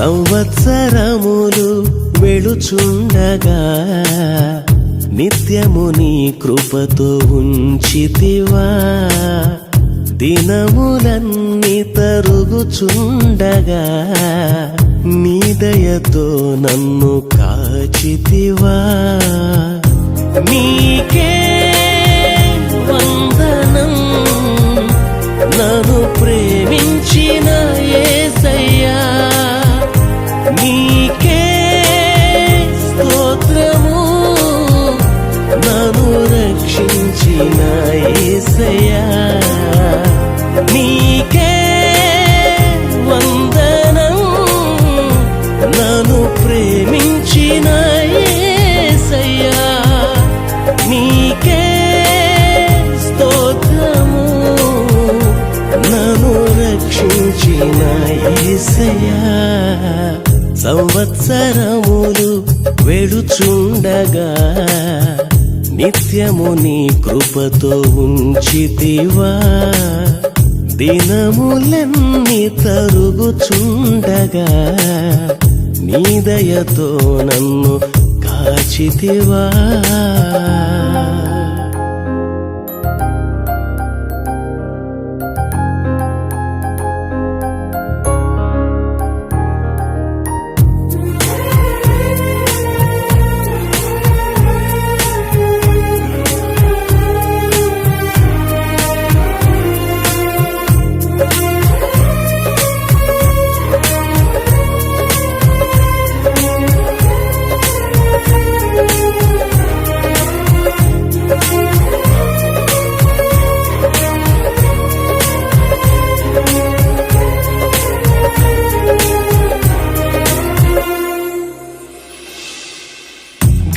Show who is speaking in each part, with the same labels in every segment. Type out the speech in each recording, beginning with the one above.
Speaker 1: సంవత్సరములు వెళుచుండగా నిత్యము నీ కృపతో ఉంచితివా. దినములన్నీ తరుగుచుండగా నీ దయతో నన్ను కాచితివా. నీకే వందనం నన్ను ప్రేమించ యేసయ్యా సంవత్సరములు వెడుచుండగా నిత్యము నీ కృపతో ఉంచితివా. దినములన్నీ తరుగుచుండగా నీ దయతో నన్ను కాచితివా.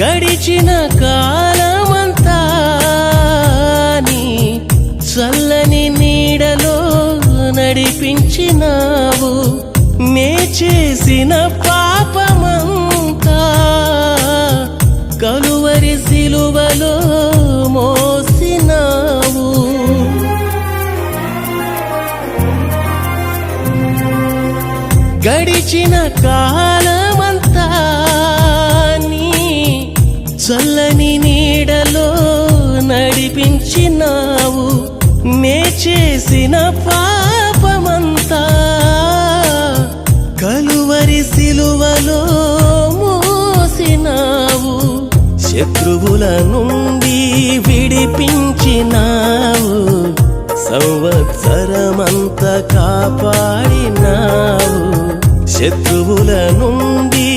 Speaker 1: గడిచిన కాలమంతా నీ చల్లని నీడలో నడిపించినావు. నే చేసిన పాపమంతా కలువరి సిలువలో మోసినావు. గడిచిన కాలమంతా చేసిన పాపమంతా కలువరి సిలువలో మోసినావు. శత్రువుల నుండి విడిపించినావు. సంవత్సరమంత కాపాడినావు. శత్రువుల నుండి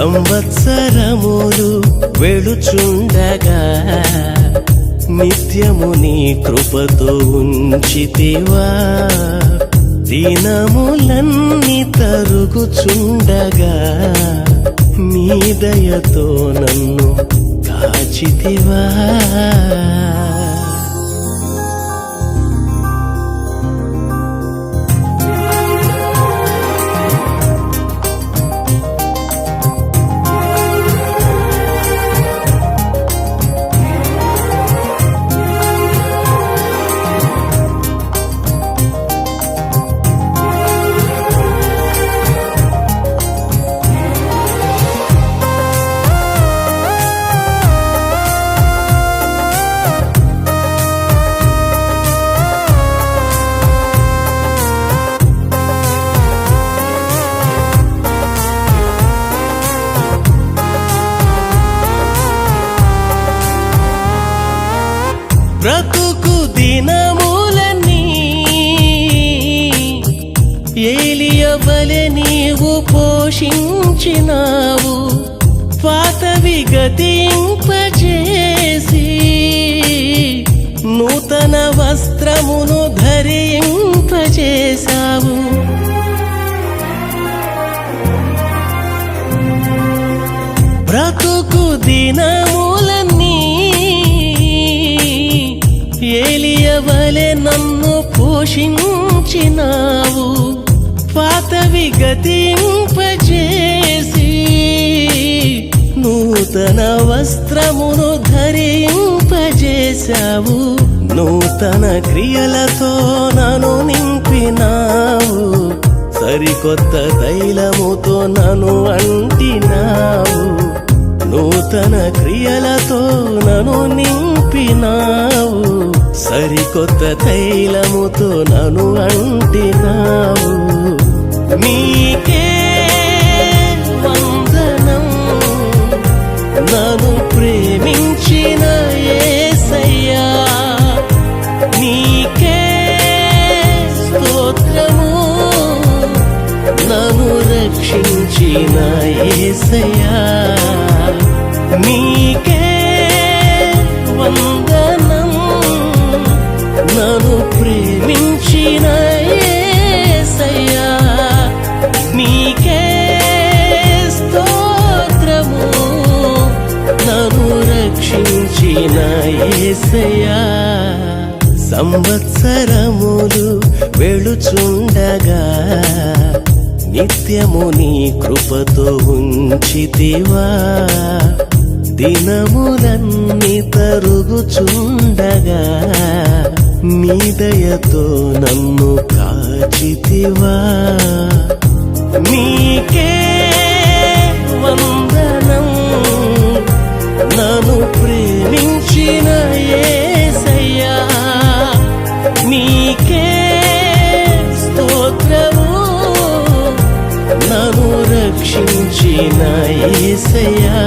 Speaker 1: సంవత్సరములు వెళుచుండగా నిత్యము నీ కృపతో ఉంచితివా. దినములన్నీ తరుగుచుండగా నీ దయతో నన్ను కాచితివా. బ్రతుకు దినములన్నీ ఏలియవలె నీవు పోషించినావు పాతవి గతింపజేసి నూతన వస్త్రమును ధరింపజేసి ఏలియవలె నన్ను పోషించినావు. పాతవి గతింపజేసి నూతన వస్త్రమును ధరింపజేశావు. నూతన క్రియలతో నన్ను నింపినావు. సరికొత్త తైలముతో నన్ను అంటినావు. నూతన క్రియలతో నన్ను నింపినావు. సరికొత్త తైలముతో నను అంటినావు. నీకే వందనం. నను ప్రేమించిన ఏసయ్యా. నీకే స్తోత్రము. నను రక్షించిన ఏసయ్యా. యేసయ్యా సంవత్సరములు వెళుచుండగా నిత్యము నీ కృపతో ఉంచితివా. దినములన్నీ తరుగుచుండగా నీ దయతో నన్ను కాచితివా. నీకే నన్ను ప్రేమించిన ఏసయ్యా నీకే స్తోత్రము. నన్ను రక్షించిన ఏసయ్యా.